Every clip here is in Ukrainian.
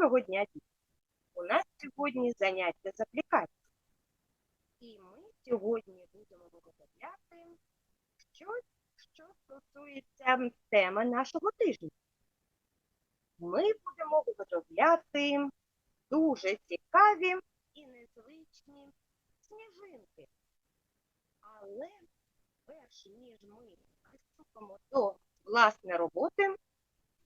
Доброго дня, діти! У нас сьогодні заняття з аплікації. І ми сьогодні будемо виготовляти щось, що стосується теми нашого тижня. Ми будемо виготовляти дуже цікаві і незвичні сніжинки. Але перш ніж ми приступимо до власної роботи,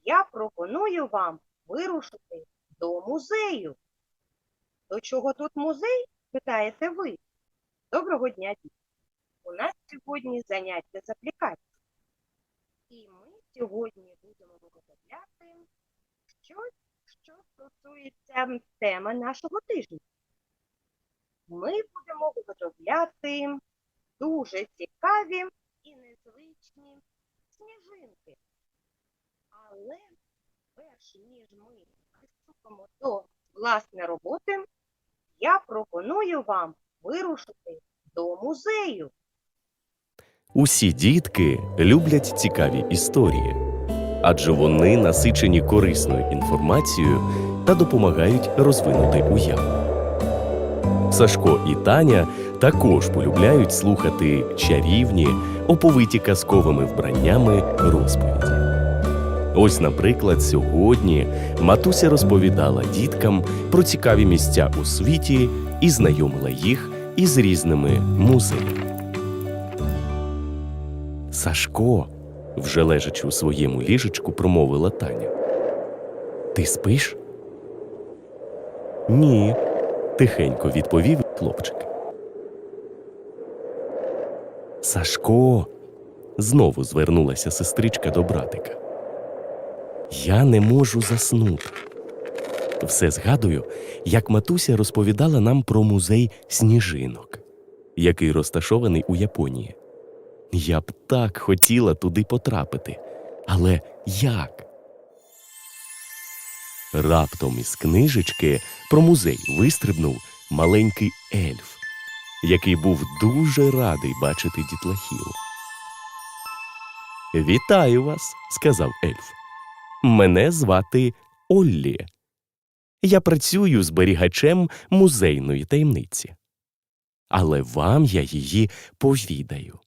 я пропоную вам вирушити до музею. До чого тут музей? питаєте ви. Доброго дня, діти! У нас сьогодні заняття з аплікації. І ми сьогодні будемо виготовляти щось, що стосується теми нашого тижня. Ми будемо виготовляти дуже цікаві і незвичні сніжинки. Але перш ніж ми приступимо до власної роботи, я пропоную вам вирушити до музею. Усі дітки люблять цікаві історії, адже вони насичені корисною інформацією та допомагають розвинути уяву. Сашко і Таня також полюбляють слухати чарівні, оповиті казковими вбраннями розповіді. Ось, наприклад, сьогодні матуся розповідала діткам про цікаві місця у світі і знайомила їх із різними музеями. Сашко, вже лежачи у своєму ліжечку, промовила Таня. Ти спиш? Ні, тихенько відповів хлопчик. Сашко, знову звернулася сестричка до братика. Я не можу заснути. Все згадую, як матуся розповідала нам про музей сніжинок, який розташований у Японії. Я б так хотіла туди потрапити. Але як? Раптом із книжечки про музей вистрибнув маленький ельф, який був дуже радий бачити дітлахів. Вітаю вас, сказав ельф. Мене звати Оллі. Я працюю зберігачем музейної таємниці. Але вам я її повідаю.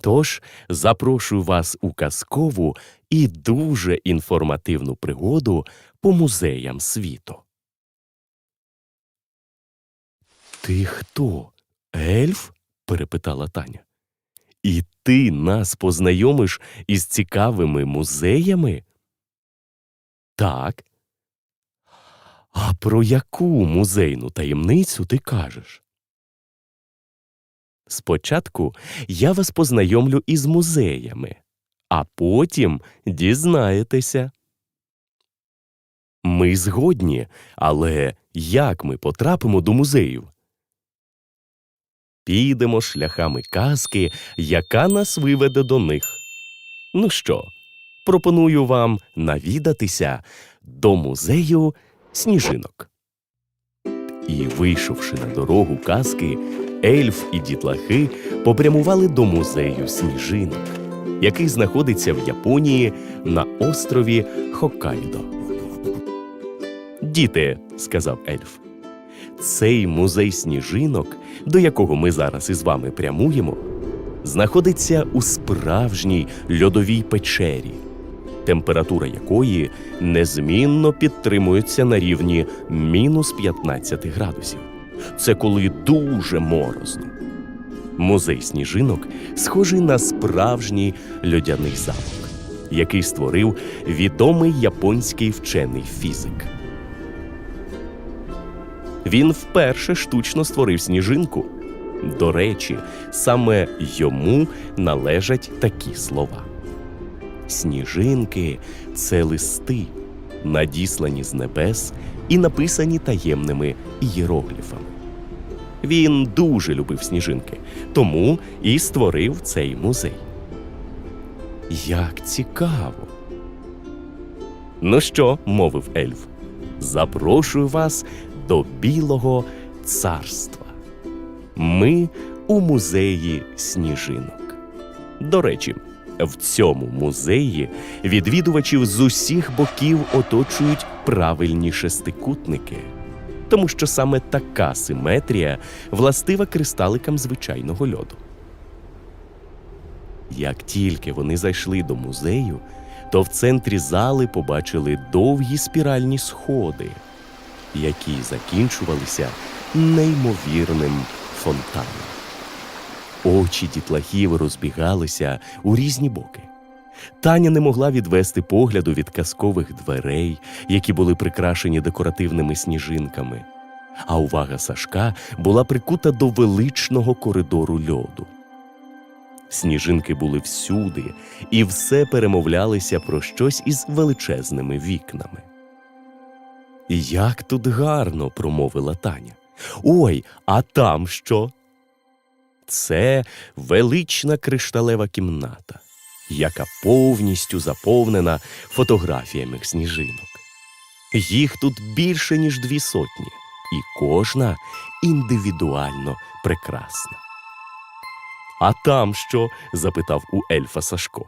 Тож запрошую вас у казкову і дуже інформативну пригоду по музеям світу. Ти хто? Ельф? перепитала Таня. І ти нас познайомиш із цікавими музеями? Так. А про яку музейну таємницю ти кажеш? Спочатку я вас познайомлю із музеями, а потім дізнаєтеся. Ми згодні, але як ми потрапимо до музеїв? Підемо шляхами казки, яка нас виведе до них. Ну що, пропоную вам навідатися до музею сніжинок. І, вийшовши на дорогу казки, ельф і дітлахи попрямували до музею сніжинок, який знаходиться в Японії на острові Хоккайдо. Діти, сказав ельф, цей музей сніжинок, до якого ми зараз із вами прямуємо, знаходиться у справжній льодовій печері, температура якої незмінно підтримується на рівні мінус 15 градусів. Це коли дуже морозно. Музей сніжинок схожий на справжній льодяний замок, який створив відомий японський вчений фізик. Він вперше штучно створив сніжинку. До речі, саме йому належать такі слова. Сніжинки це листи, надіслані з небес і написані таємними ієрогліфами. Він дуже любив сніжинки, тому і створив цей музей. Як цікаво. Ну що, мовив ельф, запрошую вас до Білого царства. Ми у музеї сніжинок. До речі, в цьому музеї відвідувачів з усіх боків оточують правильні шестикутники, тому що саме така симетрія властива кристаликам звичайного льоду. Як тільки вони зайшли до музею, то в центрі зали побачили довгі спіральні сходи, які закінчувалися неймовірним фонтаном. Очі дітлахів розбігалися у різні боки. Таня не могла відвести погляду від казкових дверей, які були прикрашені декоративними сніжинками, а увага Сашка була прикута до величного коридору льоду. Сніжинки були всюди, і все перемовлялися про щось із величезними вікнами. Як тут гарно, промовила Таня. Ой, а там що? Це велична кришталева кімната, яка повністю заповнена фотографіями сніжинок. Їх тут більше, ніж дві сотні, і кожна індивідуально прекрасна. А там що? запитав у ельфа Сашко.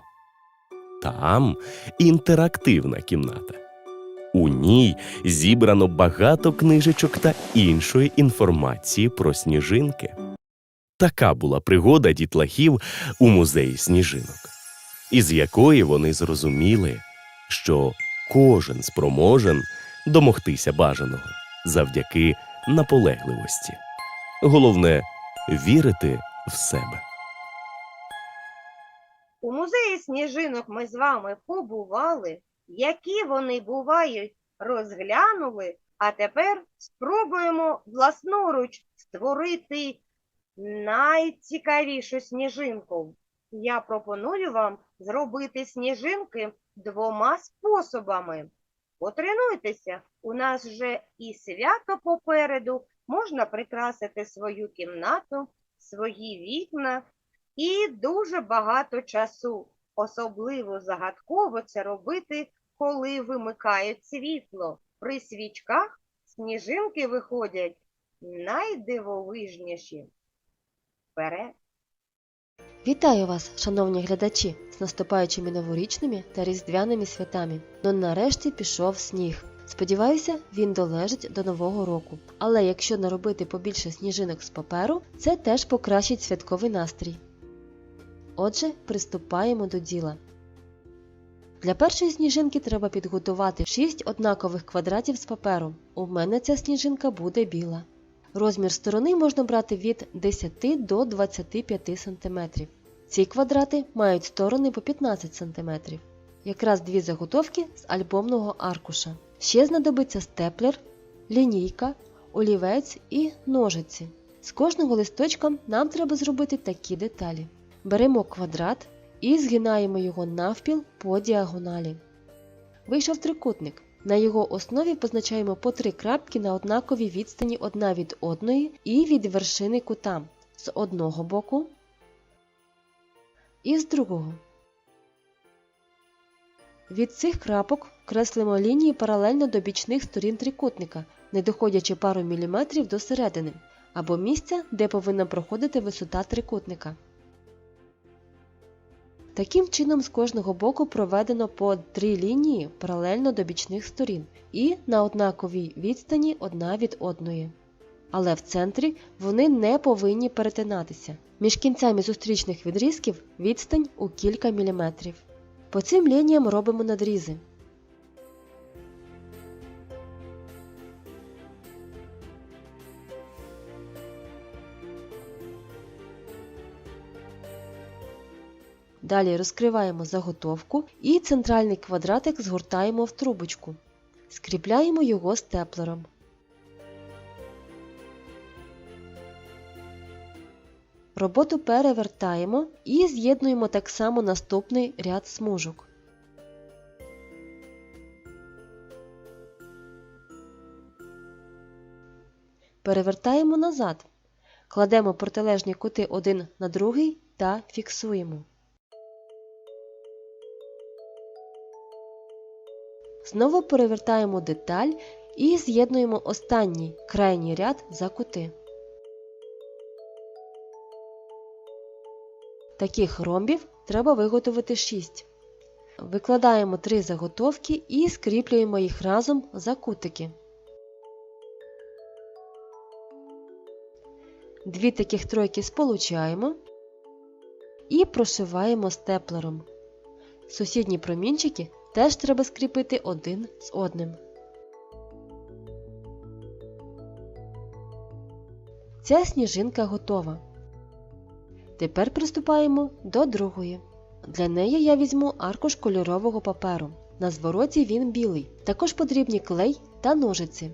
Там інтерактивна кімната. У ній зібрано багато книжечок та іншої інформації про сніжинки. Така була пригода дітлахів у музеї сніжинок, із якої вони зрозуміли, що кожен спроможен домогтися бажаного завдяки наполегливості. Головне вірити в себе. У музеї сніжинок ми з вами побували, які вони бувають, розглянули, а тепер спробуємо власноруч створити найцікавішу сніжинку. Я пропоную вам зробити сніжинки двома способами. Потренуйтеся, у нас вже і свято попереду, можна прикрасити свою кімнату, свої вікна і дуже багато часу. Особливо загадково це робити, коли вимикають світло. При свічках сніжинки виходять найдивовижніші. Вперед! Вітаю вас, шановні глядачі, з наступаючими новорічними та різдвяними святами. Ну нарешті пішов сніг. Сподіваюся, він долежить до нового року. Але якщо наробити побільше сніжинок з паперу, це теж покращить святковий настрій. Отже, приступаємо до діла. Для першої сніжинки треба підготувати 6 однакових квадратів з паперу. У мене ця сніжинка буде біла. Розмір сторони можна брати від 10 до 25 см. Ці квадрати мають сторони по 15 см. Якраз дві заготовки з альбомного аркуша. Ще знадобиться степлер, лінійка, олівець і ножиці. З кожного листочка нам треба зробити такі деталі. Беремо квадрат і згинаємо його навпіл по діагоналі. Вийшов трикутник. На його основі позначаємо по три крапки на однаковій відстані одна від одної і від вершини кута з одного боку і з другого. Від цих крапок креслимо лінії паралельно до бічних сторін трикутника, не доходячи пару міліметрів до середини або місця, де повинна проходити висота трикутника. Таким чином з кожного боку проведено по три лінії паралельно до бічних сторін і на однаковій відстані одна від одної. Але в центрі вони не повинні перетинатися. Між кінцями зустрічних відрізків відстань у кілька міліметрів. По цим лініям робимо надрізи. Далі розкриваємо заготовку і центральний квадратик згортаємо в трубочку. Скріпляємо його степлером. Роботу перевертаємо і з'єднуємо так само наступний ряд смужок. Перевертаємо назад. Кладемо протилежні кути один на другий та фіксуємо. Знову перевертаємо деталь і з'єднуємо останній крайній ряд за кути. Таких ромбів треба виготовити 6. Викладаємо три заготовки і скріплюємо їх разом за кутики. Дві таких тройки сполучаємо і прошиваємо степлером. Сусідні промінчики теж треба скріпити один з одним. Ця сніжинка готова. Тепер приступаємо до другої. Для неї я візьму аркуш кольорового паперу. На звороті він білий. Також потрібні клей та ножиці.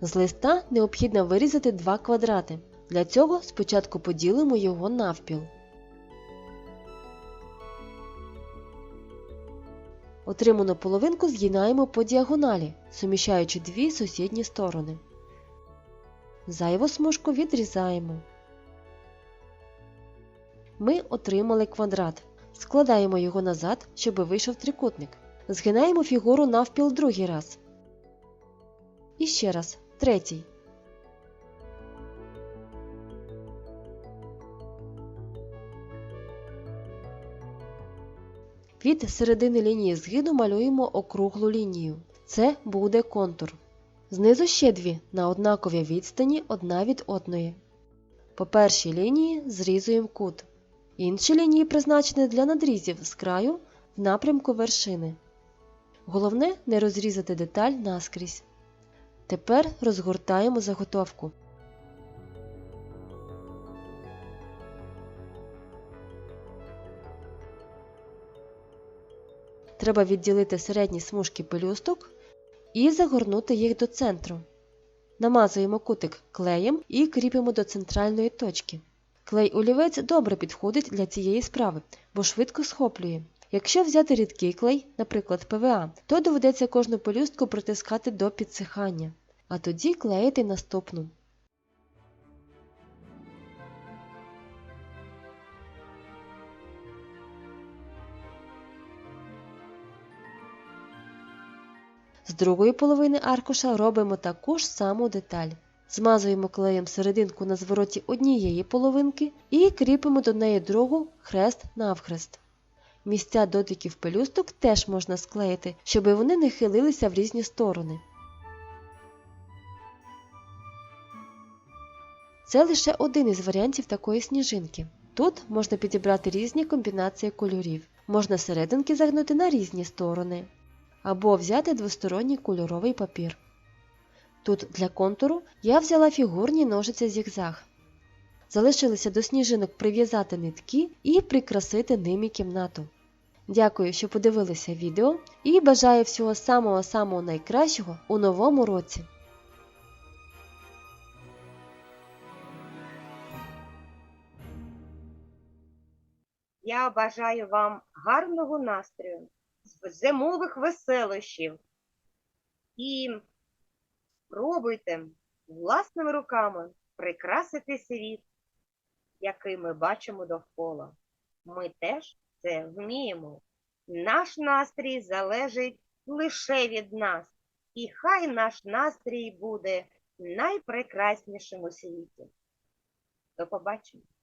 З листа необхідно вирізати два квадрати. Для цього спочатку поділимо його навпіл. Отриману половинку згинаємо по діагоналі, суміщаючи дві сусідні сторони. Зайву смужку відрізаємо. Ми отримали квадрат. Складаємо його назад, щоб вийшов трикутник. Згинаємо фігуру навпіл другий раз. І ще раз, третій. Від середини лінії згину малюємо округлу лінію. Це буде контур. Знизу ще дві на однаковій відстані одна від одної. По першій лінії зрізуємо кут. Інші лінії призначені для надрізів з краю в напрямку вершини. Головне не розрізати деталь наскрізь. Тепер розгортаємо заготовку. Треба відділити середні смужки пелюсток і загорнути їх до центру. Намазуємо кутик клеєм і кріпимо до центральної точки. Клей олівець добре підходить для цієї справи, бо швидко схоплює. Якщо взяти рідкий клей, наприклад ПВА, то доведеться кожну пелюстку притискати до підсихання, а тоді клеїти наступну. З другої половини аркуша робимо таку ж саму деталь. Змазуємо клеєм серединку на звороті однієї половинки і кріпимо до неї другу хрест навхрест. Місця дотиків пелюсток теж можна склеїти, щоб вони не хилилися в різні сторони. Це лише один із варіантів такої сніжинки. Тут можна підібрати різні комбінації кольорів. Можна серединки загнути на різні сторони. Або взяти двосторонній кольоровий папір. Тут для контуру я взяла фігурні ножиці зігзаг. Залишилося до сніжинок прив'язати нитки і прикрасити ними кімнату. Дякую, що подивилися відео і бажаю всього самого-самого найкращого у новому році! Я бажаю вам гарного настрою, зимових веселощів. І пробуйте власними руками прикрасити світ, який ми бачимо довкола. Ми теж це вміємо. Наш настрій залежить лише від нас, і хай наш настрій буде найпрекраснішим у світі. До побачення!